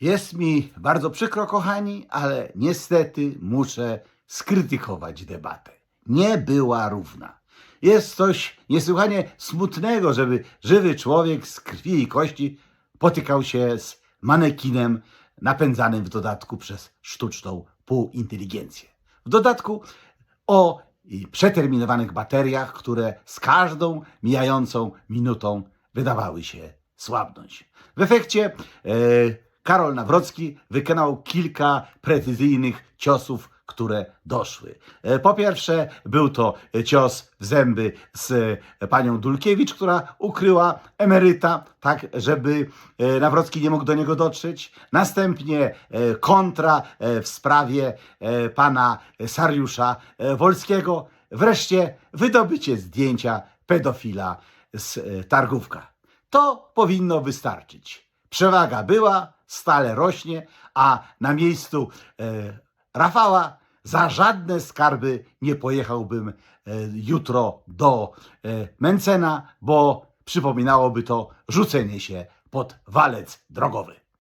Jest mi bardzo przykro, kochani, ale niestety muszę skrytykować debatę. Nie była równa. Jest coś niesłychanie smutnego, żeby żywy człowiek z krwi i kości potykał się z manekinem napędzanym w dodatku przez sztuczną półinteligencję. W dodatku o przeterminowanych bateriach, które z każdą mijającą minutą wydawały się słabnąć. W efekcie e, Karol Nawrocki wykonał kilka precyzyjnych ciosów, które doszły. E, Po pierwsze, był to cios w zęby z e, panią Dulkiewicz, która ukryła emeryta, tak żeby e, Nawrocki nie mógł do niego dotrzeć. Następnie kontra w sprawie pana Sariusza Wolskiego. Wreszcie wydobycie zdjęcia pedofila z targówka. To powinno wystarczyć. Przewaga była, stale rośnie, a na miejscu e, Rafała za żadne skarby nie pojechałbym e, jutro do e, Mencena, bo przypominałoby to rzucenie się pod walec drogowy.